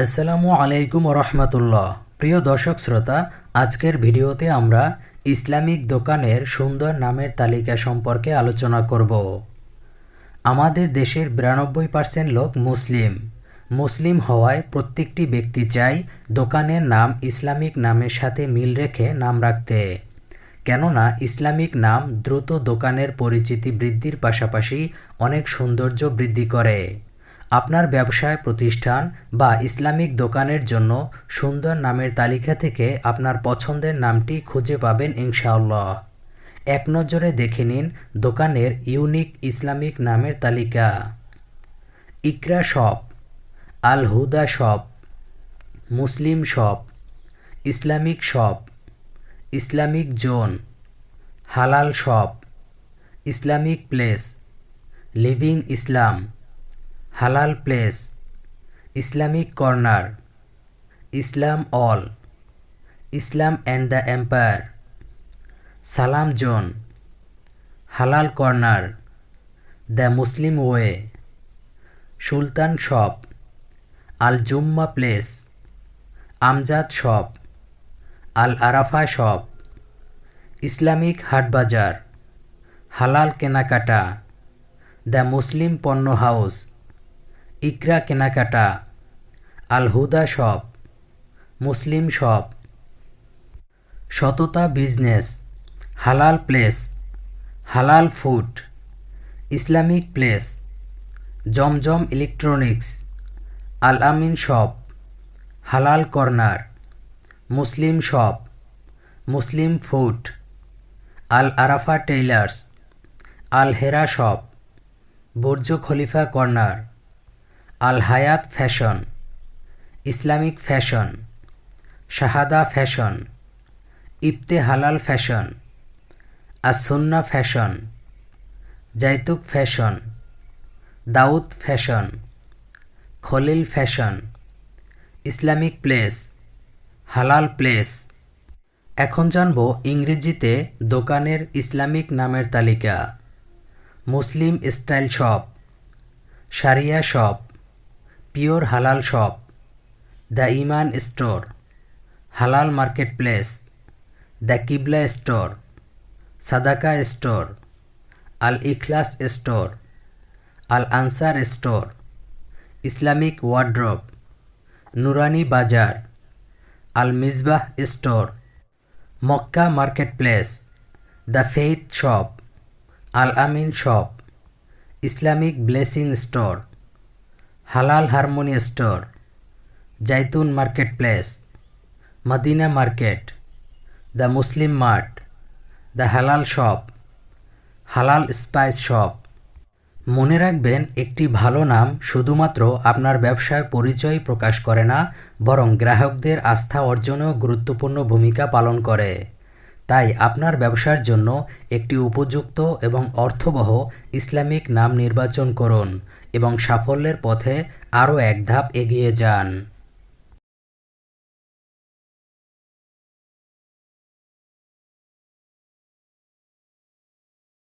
আসসালামু আলাইকুম রহমতুল্লাহ প্রিয় দর্শক শ্রোতা, আজকের ভিডিওতে আমরা ইসলামিক দোকানের সুন্দর নামের তালিকা সম্পর্কে আলোচনা করব। আমাদের দেশের বিরানব্বই পার্সেন্ট লোক মুসলিম। মুসলিম হওয়ায় প্রত্যেকটি ব্যক্তি চাই দোকানের নাম ইসলামিক নামের সাথে মিল রেখে নাম রাখতে। কেননা ইসলামিক নাম দ্রুত দোকানের পরিচিতি বৃদ্ধির পাশাপাশি অনেক সৌন্দর্য বৃদ্ধি করে। আপনার ব্যবসায় প্রতিষ্ঠান বা ইসলামিক দোকানের জন্য সুন্দর নামের তালিকা থেকে আপনার পছন্দের নামটি খুঁজে পাবেন ইনশাআল্লাহ। এক নজরে দেখে নিন দোকানের ইউনিক ইসলামিক নামের তালিকা। Iqra shop Al Huda shop, Muslim shop, Islamic shop, Islamic zone, halal shop, Islamic place, living Islam. Halal place, Islamic corner, Islam all, Islam and the empire, Salam zone, halal corner, the Muslim way, Sultan shop, Al Jumma place, Amjad shop, Al Arafa shop, Islamic হাটবাজার হালাল কেনাকাটা, the Muslim পণ্য house ইকরা কেনাকাটা Al Huda shop, Muslim shop, সততা business, halal place, halal food, Islamic place, Zamzam electronics Al Amin shop, halal corner, Muslim shop, Muslim food Al Arafa tailors Al Hera shop, Burj Khalifa corner. Al Hayat fashion, Islamic fashion, Shahada fashion ইফতে হালাল fashion আসন্না fashion জাইতুক fashion, Daud fashion, Khalil fashion, Islamic place, halal place. এখন জানব ইংরেজিতে দোকানের Islamic নামের তালিকা, Muslim style shop Sharia shop. Pure halal shop, the Iman store, halal marketplace the Qibla store, Sadaqa store, Al Ikhlas store, Al Ansar store, Islamic wardrobe Nurani bazaar, Al Misbah store, Makkah marketplace the faith shop, Al Amin shop, Islamic blessing store. Halal harmony store, Zaitun marketplace Madina market, the Muslim mart, the halal shop, halal spice shop. মনে রাখবেন, একটি ভালো নাম শুধুমাত্র আপনার ব্যবসায় পরিচয় প্রকাশ করে না, বরং গ্রাহকদের আস্থা অর্জনেও গুরুত্বপূর্ণ ভূমিকা পালন করে। তাই আপনার ব্যবসার জন্য একটি উপযুক্ত এবং অর্থবহ ইসলামিক নাম নির্বাচন করুন এবং সাফল্যের পথে আরও এক ধাপ এগিয়ে যান।